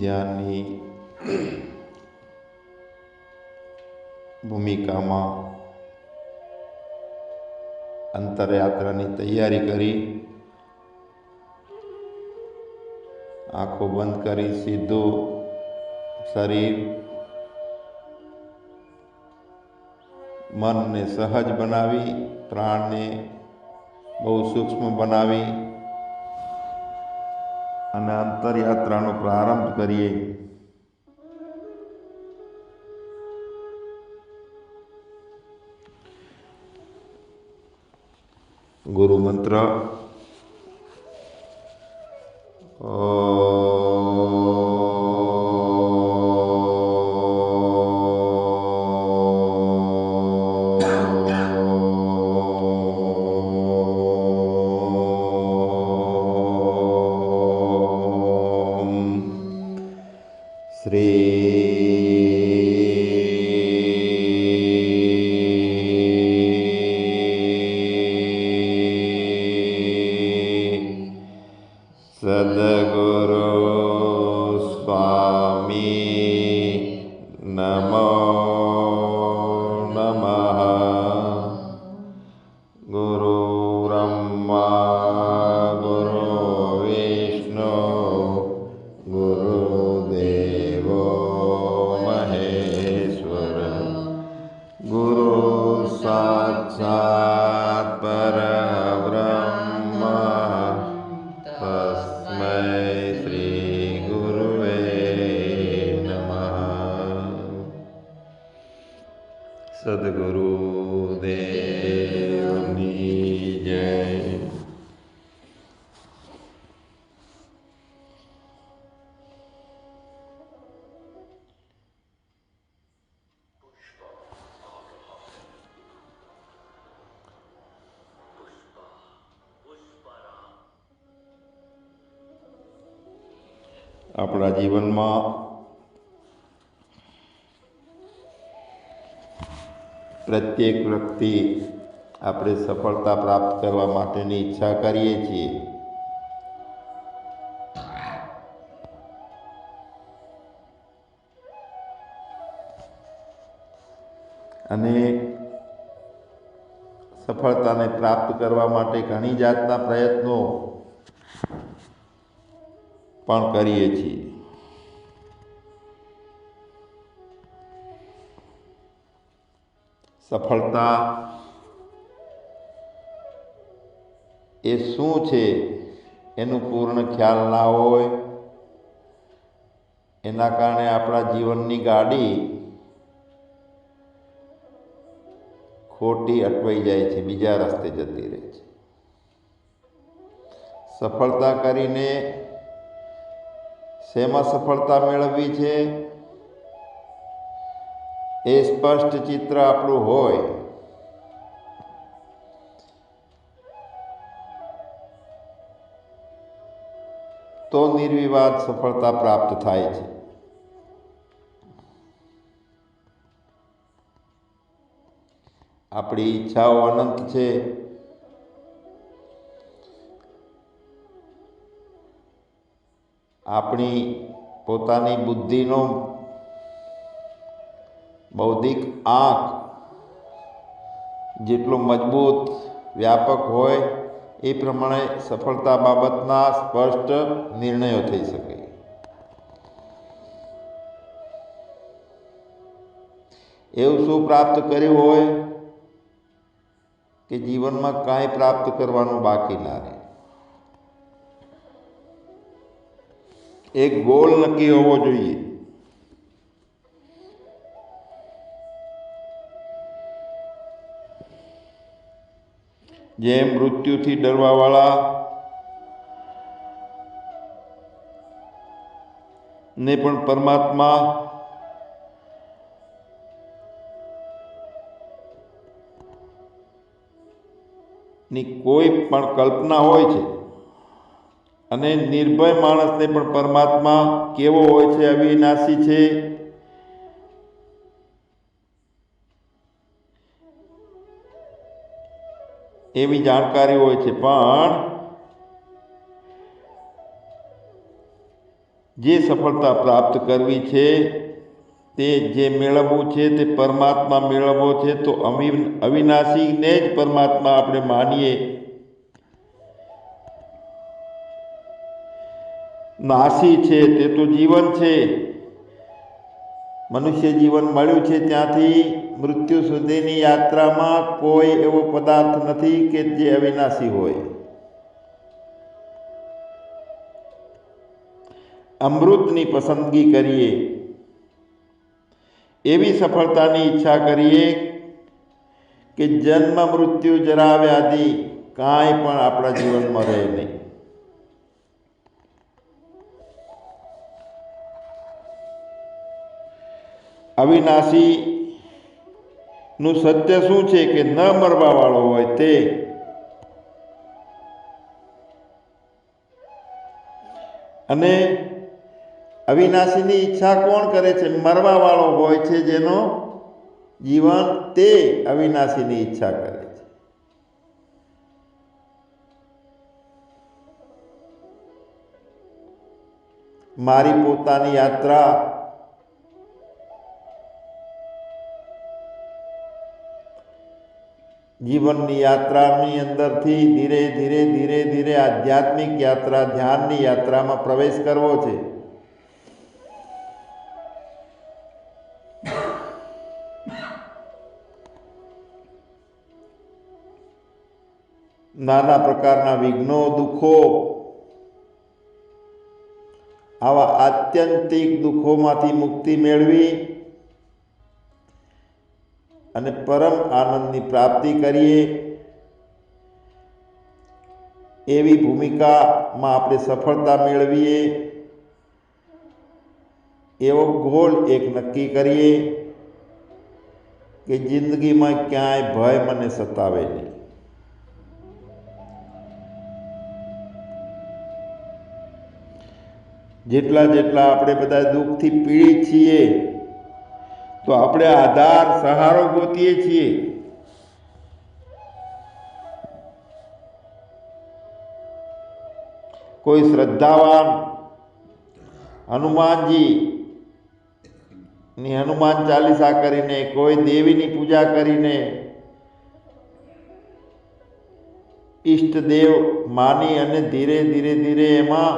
ધ્યાનની ભૂમિકામાં અંતરયાત્રાની તૈયારી કરી, આંખો બંધ કરી, સીધું શરીર મનને સહજ બનાવી, પ્રાણને બહુ સૂક્ષ્મ બનાવી અને અંતરયાત્રાનો પ્રારંભ કરીએ. ગુરુ મંત્ર જીવનમાં પ્રત્યેક વ્યક્તિ આપણે સફળતા પ્રાપ્ત કરવા માટેની ઈચ્છા કરીએ છીએ. અને સફળતાને પ્રાપ્ત કરવા માટે ઘણી જાતના પ્રયત્નો પણ કરીએ છીએ. સફળતા એ શું છે એનું પૂર્ણ ખ્યાલ ના હોય? એના કારણે આપણા જીવનની ગાડી ખોટી અટવાઈ જાય છે, બીજા રસ્તે જતી રહે છે. સફળતા કરીને શેમાં સફળતા મેળવવી છે? એ સ્પષ્ટ ચિત્ર આપણું હોય. તો નિર્વિવાદ સફળતા પ્રાપ્ત થાય છે. આપણી ઈચ્છાઓ અનંત છે. આપણી પોતાની બુદ્ધિનો બૌદ્ધિક આંખ જેટલો મજબૂત, વ્યાપક હોય, એ પ્રમાણે સફળતા બાબતના સ્પષ્ટ નિર્ણયો થઈ શકે. એવું શું પ્રાપ્ત કર્યું હોય કે જીવનમાં કાંઈ પ્રાપ્ત કરવાનું બાકી ના રહે? એક ગોલ નક્કી હોવો જોઈએ. જેમ મૃત્યુથી ડરવાવાળા ને પણ પરમાત્મા ની કોઈ પણ કલ્પના હોય છે અને નિર્ભય માણસને પણ પરમાત્મા કેવો હોય છે અવિનાશી છે એવી જાણકારી હોય છે, પણ જે સફળતા પ્રાપ્ત કરવી છે, તે જે મેળવવું છે, તે પરમાત્મા મેળવવો છે, તો અવિ અવિનાશીને જ પરમાત્મા આપણે માનીએ. નાસી છે, તે તો જીવન છે. મનુષ્ય જીવન મળ્યું છે ત્યાંથી મૃત્યુ સુધીની યાત્રામાં કોઈ એવો પદાર્થ નથી કે જે અવિનાશી હોય. અમૃતની પસંદગી કરીએ. એવી સફળતાની ઈચ્છા કરીએ કે જન્મ મૃત્યુ જરા વ્યાધિ કાંઈ પણ આપણા જીવનમાં રહે નહીં. અવિનાશી નું સત્ય શું છે કે ન મરવાવાળો હોય તે? અને અવિનાશીની ઈચ્છા કોણ કરે છે? મરવાવાળો હોય છે જેનો જીવન તે અવિનાશીની ઈચ્છા કરે છે. મારી પોતાની યાત્રા જીવનની યાત્રાની અંદરથી ધીરે ધીરે ધીરે ધીરે આધ્યાત્મિક યાત્રા, ધ્યાનની યાત્રામાં પ્રવેશ કરવો છે. નાના પ્રકારના વિઘ્નો, દુઃખો, આવા આત્યંતિક દુઃખોમાંથી મુક્તિ મેળવી અને પરમ આનંદની પ્રાપ્તિ કરીએ. એવી ભૂમિકામાં આપણે સફળતા મેળવીએ. એવો ગોલ એક નક્કી કરીએ કે જિંદગીમાં ક્યાંય ભય મને સતાવે નહીં. જેટલા જેટલા આપણે બધા દુઃખથી પીડિત છીએ તો આપણે આધાર સહારો ગોતીએ છીએ. કોઈ શ્રદ્ધાવાન હનુમાનજી ની હનુમાન ચાલીસા કરીને, કોઈ દેવીની પૂજા કરીને, ઈષ્ટદેવ માની અને ધીરે ધીરે ધીરે એમાં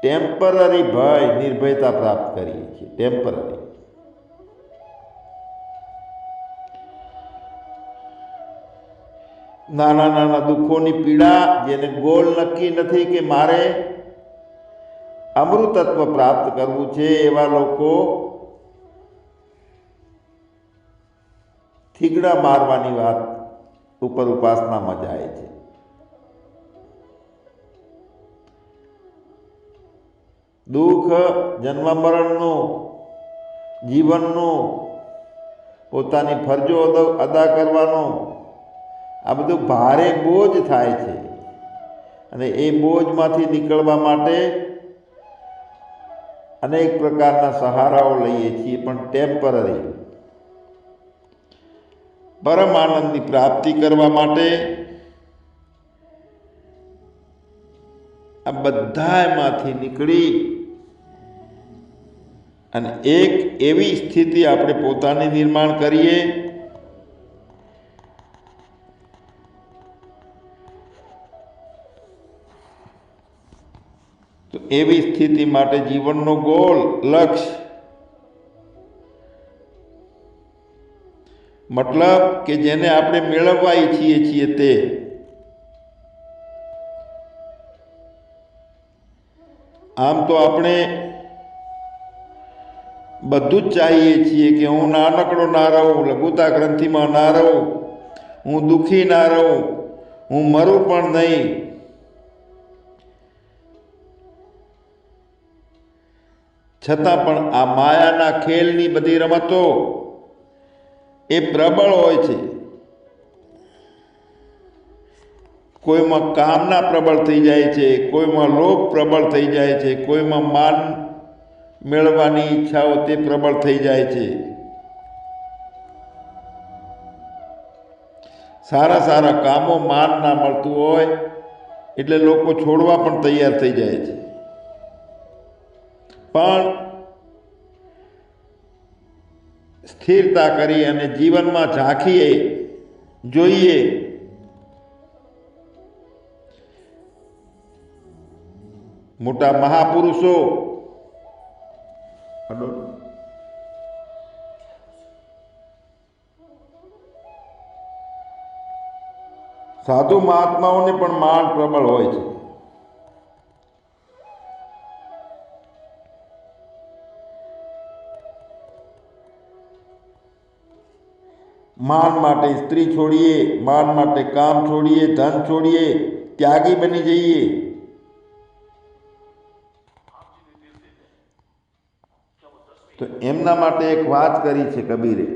ટેમ્પરરી ભય, નિર્ભયતા પ્રાપ્ત કરીએ છીએ. ટેમ્પરરી નાના નાના દુઃખોની પીડા જેને ગોલ નક્કી નથી કે મારે અમૃતત્વ પ્રાપ્ત કરવું છે એવા લોકો થીગડા મારવાની વાત ઉપર ઉપાસનામાં જાય છે. દુઃખ જન્મ મરણનું જીવનનું, પોતાની ફરજો અદા કરવાનો આ બધું ભારે બોજ થાય છે. અને એ બોજમાંથી નીકળવા માટે અનેક પ્રકારના સહારાઓ લઈએ છીએ, પણ ટેમ્પરરી પરમ આનંદની પ્રાપ્તિ કરવા માટે આ બધામાંથી નીકળી અને એક એવી સ્થિતિ આપણે પોતાની નિર્માણ કરીએ એવી સ્થિતિ માટે જીવનનો ગોલ, લક્ષ્ય. મતલબ કે જેને આપણે મેળવવા ઈચ્છીએ છીએ તે. આમ તો આપણે બધું જ ચાહીએ છીએ કે હું નાનકડો ના રહું લઘુતા ગ્રંથિમાં ના રહું હું દુઃખી ના રહું, હું મરું પણ નહીં. છતાં પણ આ માયાના ખેલની બધી રમતો એ પ્રબળ હોય છે. કોઈમાં કામના પ્રબળ થઈ જાય છે, કોઈમાં લોભ પ્રબળ થઈ જાય છે, કોઈમાં માન મેળવવાની ઈચ્છાઓ તે પ્રબળ થઈ જાય છે. સારા સારા કામો માન ના મળતું હોય એટલે લોકો છોડવા પણ તૈયાર થઈ જાય છે. પણ સ્થિરતા કરી અને જીવનમાં ઝાંખીએ જોઈએ. મોટા મહાપુરુષો સાધુ મહાત્માઓને પણ માન પ્રબળ હોય છે. માન માટે સ્ત્રી છોડીએ, માન માટે કામ છોડીએ, ધન છોડીએ, ત્યાગી બની જઈએ. તો એમના માટે એક વાત કરી છે કબીરે.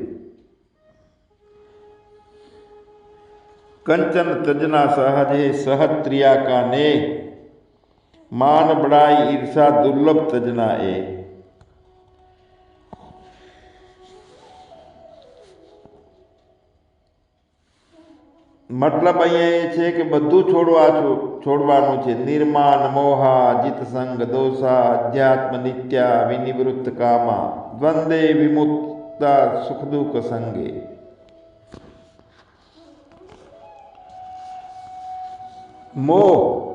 કંચન તજના સહજે સહજ ત્રિયા કા ને માન બડાઈ ઈર્ષા દુર્લભ તજના એ મતલબ અહીંયા એ છે કે બધું છોડવા છોડવાનું છે. નિર્માણ, મોહા, જીત, સંગ, દોષા, અધ્યાત્મ, નિત્યા, વિનિવૃત્ત, કામા દ્વંદે વિમુક્તા, સુખ, દુઃખ, સંગે. મોહ.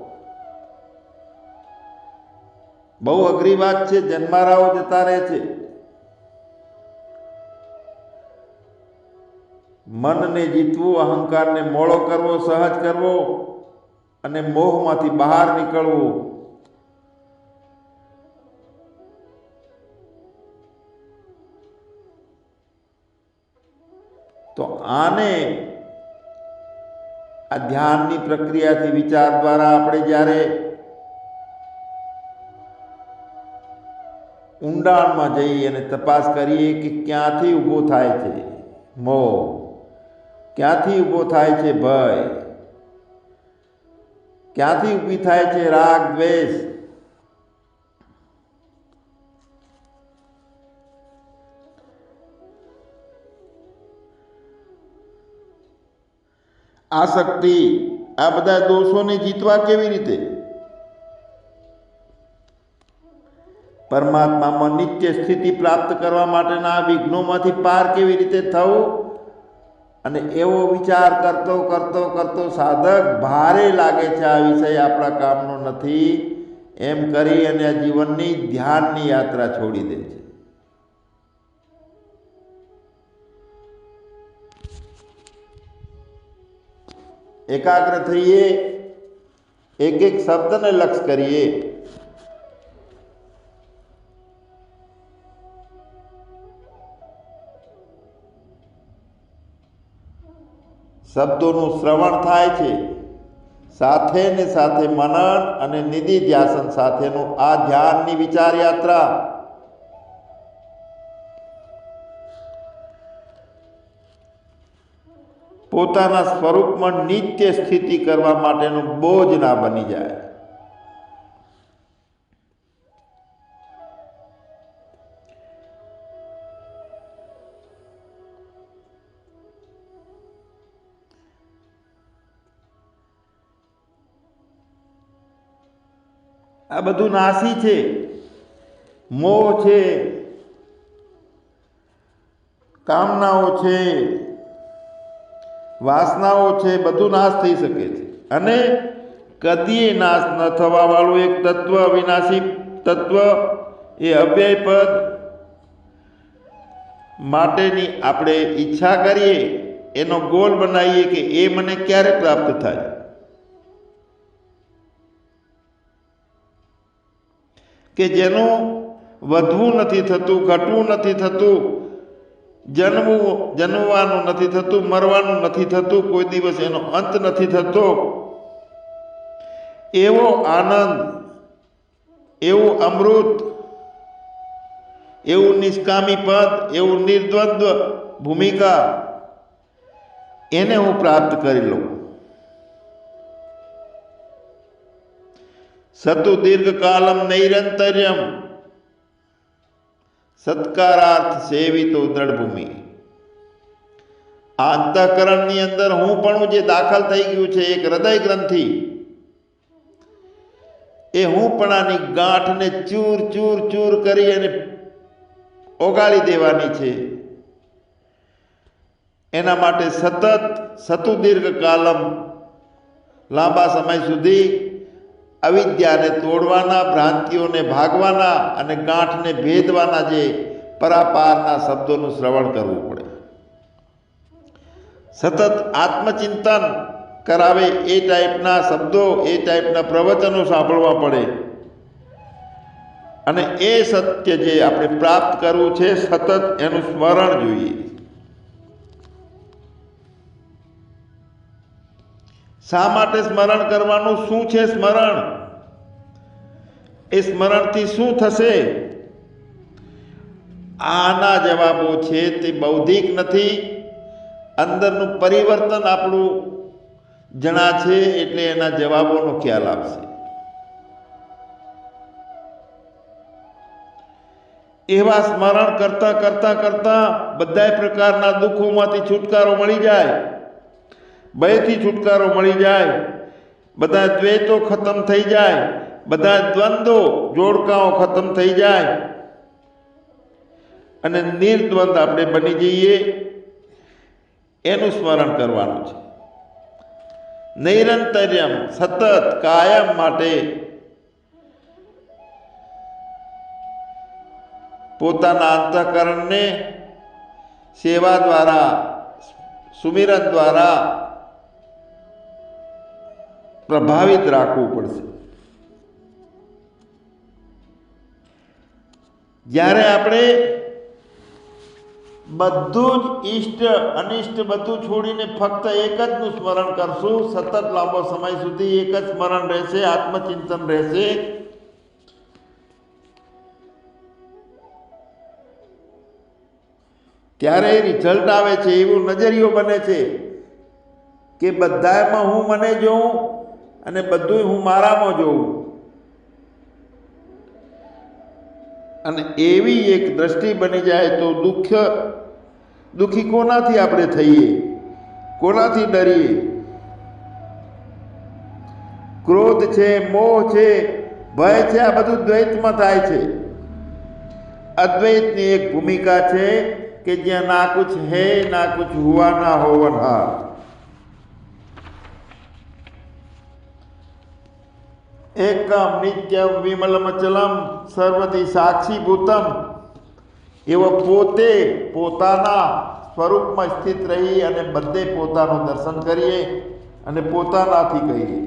બહુ અઘરી વાત છે. જન્મારાઓ જતા રહે છે. મનને જીતવું, અહંકારને મોળો કરવો, સહજ કરવો અને મોહમાંથી બહાર નીકળવું. તો આને આ ધ્યાનની પ્રક્રિયાથી વિચાર દ્વારા આપણે જ્યારે ઊંડાણમાં જઈએ અને તપાસ કરીએ કે ક્યાંથી ઊભો થાય છે મોહ. ક્યાંથી ઊભો થાય છે ભય? ક્યાંથી ઊભી થાય છે રાગ, દ્વેષ? આસક્તિ આ બધા દોષોને જીતવા કેવી રીતે? પરમાત્મામાં નિત્ય સ્થિતિ પ્રાપ્ત કરવા માટેના વિઘ્નોમાંથી પાર કેવી રીતે થવું? અને એવો વિચાર કરતો કરતો કરતો સાધક ભારે લાગે છે આ વિષય આપણા કામનો નથી. એમ કરી અને આ જીવનની ધ્યાનની યાત્રા છોડી દે છે. એકાગ્ર થઈએ એક એક શબ્દને લક્ષ કરીએ. શબ્દોનું શ્રવણ થાય છે. સાથે ને સાથે મનન અને નિધિ ધ્યાસન સાથેનું આ ધ્યાનની વિચાર યાત્રા પોતાના સ્વરૂપમાં નિત્ય સ્થિતિ કરવા માટેનું બોજ ના બની જાય. બધું નાસી છે. મોહ છે. કામનાઓ છે. વાસનાઓ છે. બધું નાશ થઈ શકે છે. અને કદીએ નાશ ન થવા વાળું એક તત્વ, અવિનાશી તત્વ એ અવ્યય પદ માટેની આપણે ઈચ્છા કરીએ, એનો ગોલ બનાવીએ કે એ મને ક્યારે પ્રાપ્ત થાય? કે જેનું વધવું નથી થતું, ઘટવું નથી થતું, જન્મવું, જન્મવાનું નથી થતું, મરવાનું નથી થતું, કોઈ દિવસ એનો અંત નથી થતો. એવો આનંદ, એવું અમૃત, એવું નિષ્કામી પદ, એવું નિર્દ્વંદ્વ ભૂમિકા, એને હું પ્રાપ્ત કરી લઉં. સતુ દીર્ઘકાલમ નૈરંતર્યમ સત્કારાર્થ સેવિતો દ્રઢભૂમિ આ અંતઃકરણની અંદર હું પણ જે દાખલ થઈ ગયું છે એક હૃદય ગ્રંથિ એ હું પણ આની ગાંઠને ચૂર ચૂર ચૂર કરી અને ઓગાળી દેવાની છે એના માટે સતત સતુ દીર્ઘ કાલમ લાંબા સમય સુધી અવિદ્યાને તોડવાના, ભ્રાંતિઓને ભાગવાના અને ગાંઠને ભેદવાના જે પરાપારના શબ્દોનું શ્રવણ કરવું પડે. સતત આત્મચિંતન કરાવે એ ટાઈપના શબ્દો, એ ટાઈપના પ્રવચનો સાંભળવા પડે. અને એ સત્ય જે આપણે પ્રાપ્ત કરવું છે, સતત એનું સ્મરણ જોઈએ. શા માટે સ્મરણ કરવાનું? શું છે સ્મરણ? એ સ્મરણથી શું થશે? આના જવાબો છે તે બૌદ્ધિક નથી. અંદરનું પરિવર્તન આપણું જણા છે એટલે એના જવાબોનો ખ્યાલ આવશે. એવા સ્મરણ કરતા કરતા કરતા બધા પ્રકારના દુઃખોમાંથી છુટકારો મળી જાય. ભયથી છુટકારો મળી જાય. બધા દ્વેતો ખતમ થઈ જાય. બધા દ્વંદ્વો, જોડકાઓ ખતમ થઈ જાય. અને નિર્દ્વંદ આપણે બની જઈએ. એનું સ્મરણ કરવાનું છે. નૈરંતર્યમ સતત કાયમ માટે પોતાના અંતઃકરણને સેવા દ્વારા, સુમિરન દ્વારા પ્રભાવિત રાખવું પડશે. જ્યારે આપણે બધું જ ઈષ્ટ, અનિષ્ટ બધું છોડીને ફક્ત એક જ નું સ્મરણ કરશું, સતત લાંબો સમય સુધી એક જ સ્મરણ રહેશે, આત્મચિંતન રહેશે. ત્યારે રિઝલ્ટ આવે છે, એવું નજરિયો બને છે કે બધામાં હું મને જોઉં અને બધું હું મારામાં જોઉં. અને એવી એક દ્રષ્ટિ બની જાય તો દુઃખ, દુઃખી કોનાથી આપણે થઈએ? કોનાથી ડરીએ? ક્રોધ છે, મોહ છે, ભય છે, આ બધું દ્વૈતમાં થાય છે. અદ્વૈતની એક ભૂમિકા છે કે જ્યાં ના કુછ હે, ના કુછ હુઆ ના હોવનહાર એકમ નિત્યમ વિમલમચલમ સાક્ષી સાક્ષીભૂતમ. એવો પોતે પોતાના સ્વરૂપમાં સ્થિત રહી અને બધે પોતાનું દર્શન કરીએ અને પોતાનાથી કહીએ.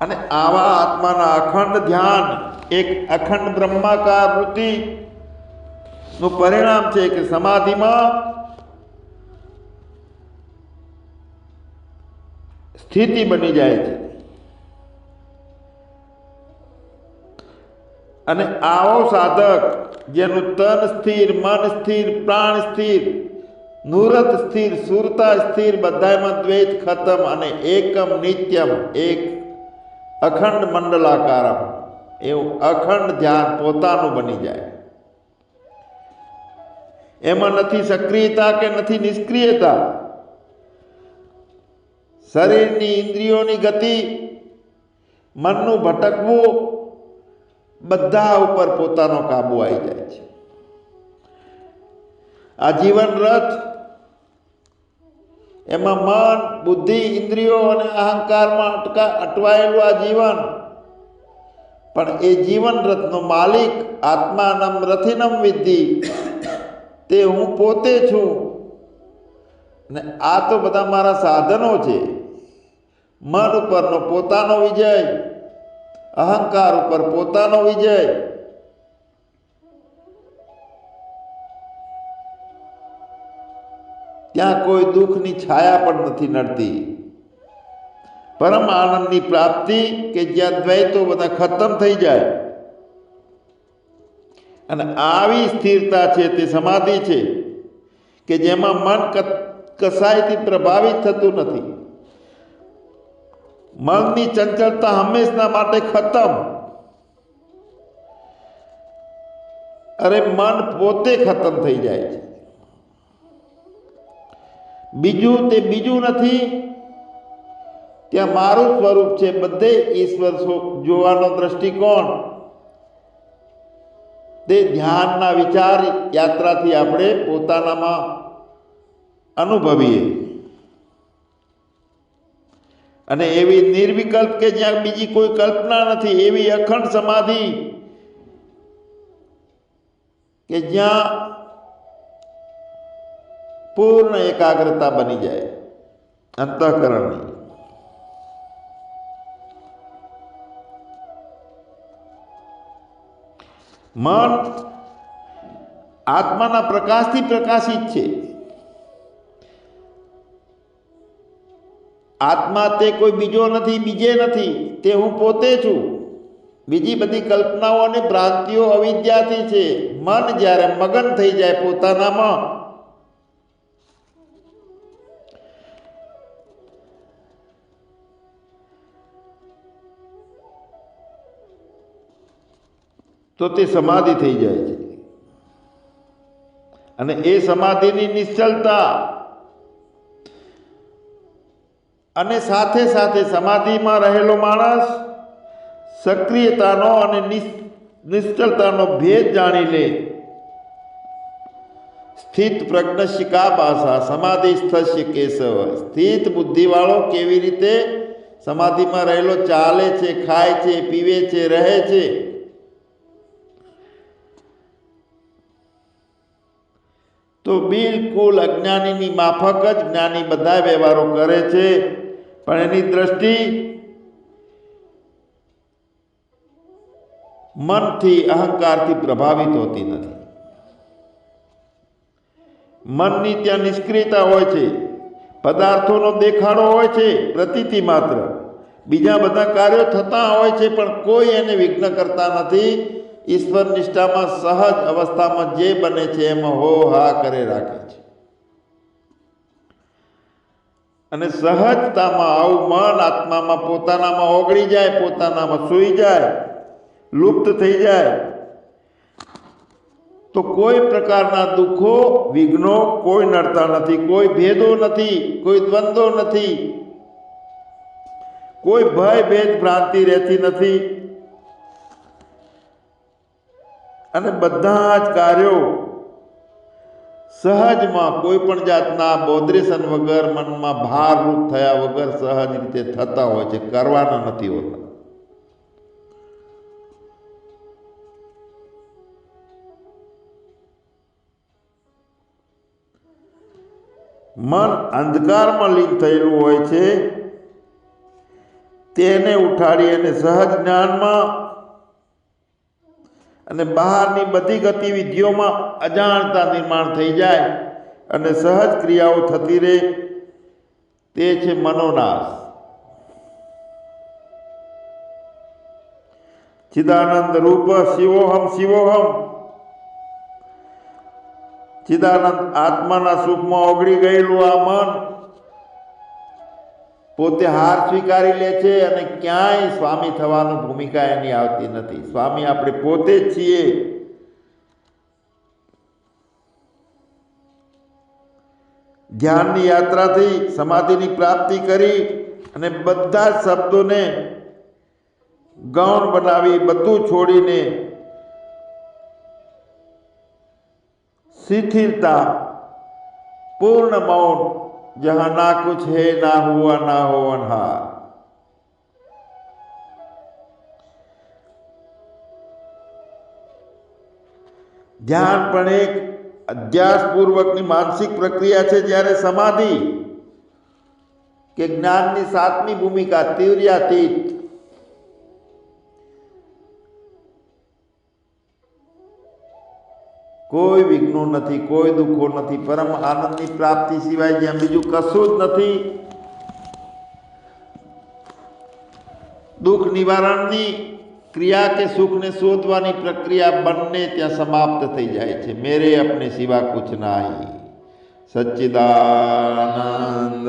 અને આવા આત્માના અખંડ ધ્યાન એક અખંડ બ્રહ્માકાર વૃત્તિ નું પરિણામ છે કે સમાધિમાં સ્થિતિ બની જાય છે. અને આવો સાધક, જેનું તન સ્થિર, મન સ્થિર, પ્રાણ સ્થિર નુરત સ્થિર, સુરતા સ્થિર બધામાં દ્વૈત ખતમ અને એકમ નિત્યમ, એક અખંડ મંડલાકારમ, એવું અખંડ ધ્યાન પોતાનું બની જાય. એમાં નથી સક્રિયતા કે નથી નિષ્ક્રિયતા? શરીરની ઇન્દ્રિયોની ગતિ, મનનું ભટકવું, બધા ઉપર પોતાનો કાબુ આવી જાય છે. આ જીવન રથ, એમાં મન, બુદ્ધિ, ઇન્દ્રિયો અને અહંકારમાં અટકા, અટવાયેલું આ જીવન. પણ એ જીવન રથનો માલિક, આત્માનમ રથિનમ વિધિ તે હું પોતે છું. ને આ તો બધા મારા સાધનો છે. મન ઉપરનો પોતાનો વિજય. અહંકાર ઉપર પોતાનો વિજય. ત્યાં કોઈ દુઃખની છાયા પણ નથી નડતી. પરમ આનંદની પ્રાપ્તિ કે જ્યાં દ્વૈતો બધા ખતમ થઈ જાય. અને આવી સ્થિરતા છે તે સમાધિ છે કે જેમાં મન કસાયથી પ્રભાવિત થતું નથી. મનની ચંચળતા હંમેશના માટે ખતમ. અરે મન પોતે ખતમ થઈ જાય છે. બીજું તે બીજું નથી. ત્યાં મારું સ્વરૂપ છે બધે ઈશ્વર જોવાનો દ્રષ્ટિકોણ. તે ધ્યાનના વિચાર યાત્રાથી આપણે પોતાનામાં અનુભવીએ. અને એવી નિર્વિકલ્પ કે જ્યાં બીજી કોઈ કલ્પના નથી, એવી અખંડ સમાધિ કે જ્યાં પૂર્ણ એકાગ્રતા બની જાય, અંતઃકરણની. મન આત્માના પ્રકાશથી પ્રકાશિત છે. આત્મા તે કોઈ બીજો નથી, બીજે નથી, તે હું પોતે છું. બીજી બધી કલ્પનાઓ અને ભ્રાંતિઓ અવિદ્યાથી છે. મન જ્યારે મગન થઈ જાય પોતાનામાં. તો તે સમાધિ થઈ જાય છે. અને એ સમાધિની નિશ્ચલતા અને સાથે સાથે સમાધિમાં રહેલો માણસ સક્રિયતાનો અને નિશ- નિશ્ચલતાનો ભેદ જાણી લે. સ્થિત પ્રજ્ઞ શિકા ભાષા સમાધિ સ્થસ્ય કેશવ. સ્થિત બુદ્ધિવાળો કેવી રીતે સમાધિમાં રહેલો? ચાલે છે, ખાય છે, પીવે છે, રહે છે. તો બિલકુલ અજ્ઞાનીની માફક જ જ્ઞાની બધા વ્યવહારો કરે છે. પણ એની દ્રષ્ટિ મનથી અહંકારથી પ્રભાવિત હોતી નથી. મનની ત્યાં નિષ્ક્રિયતા હોય છે, પદાર્થોનો દેખાડો હોય છે, પ્રતીતિ માત્ર. બીજા બધા કાર્યો થતા હોય છે, પણ કોઈ એને વિઘ્ન કરતા નથી. ઈશ્વર નિષ્ઠામાં સહજ અવસ્થામાં જે બને છે, એમાં હો હા કરે રાખે છે. અને સહજતામાં આવું મન આત્મામાં પોતાનામાં ઓગળી જાય, પોતાનામાં સૂઈ જાય, લુપ્ત થઈ જાય. તો કોઈ પ્રકારના દુઃખો, વિઘ્નો કોઈ નડતા નથી, કોઈ ભેદો નથી, કોઈ દ્વંદ્વો નથી. કોઈ ભય, ભેદ, ભ્રાંતિ રહેતી નથી. અને બધા જ કાર્યો સહજમાં કોઈ પણ જાતના બોદ્રેશન વગર મનમાં ભારરૂપ થયા વગર સહજ રીતે થતા હોય છે, કરવાના નથી હોતા. મન અંધકારમાં લીન થયેલું હોય છે, તેને ઉઠાડી અને સહજ જ્ઞાનમાં અને બહારની બધી ગતિવિધિઓમાં અજાણતા નિર્માણ થઈ જાય અને સહજ ક્રિયાઓ થતી રહે, તે છે મનોનાશ. ચિદાનંદ રૂપ શિવોહમ શિવોહમ. ચિદાનંદ આત્માના સુખમાં ઓગળી ગયેલું આ મન પોતે હાર સ્વીકારી લે છે અને ક્યાંય સ્વામી થવાની ભૂમિકા એની આવતી નથી. સ્વામી આપણે પોતે જ છીએ. ધ્યાનની યાત્રાથી સમાધિની પ્રાપ્તિ કરી અને બધા જ શબ્દોને ગૌણ બનાવી બધું છોડીને શિથિલતા, પૂર્ણ મૌન जहां ना कुछ है ना हुआ ना होवन हा ધ્યાન પણ એક અધ્યાસપૂર્વકની માનસિક પ્રક્રિયા છે જ્યારે સમાધિ કે જ્ઞાનની સાતમી ભૂમિકા તીવ્ર્યાતીત કોઈ વિઘ્નો નથી, કોઈ દુઃખો નથી, પરમ આનંદની પ્રાપ્તિ સિવાય જ્યાં બીજું કશું જ નથી. દુઃખ નિવારણની ક્રિયા કે સુખને શોધવાની પ્રક્રિયા બંને ત્યાં સમાપ્ત થઈ જાય છે. મેરે અપને સિવા કુછ નાહી. સચ્ચિદાનંદ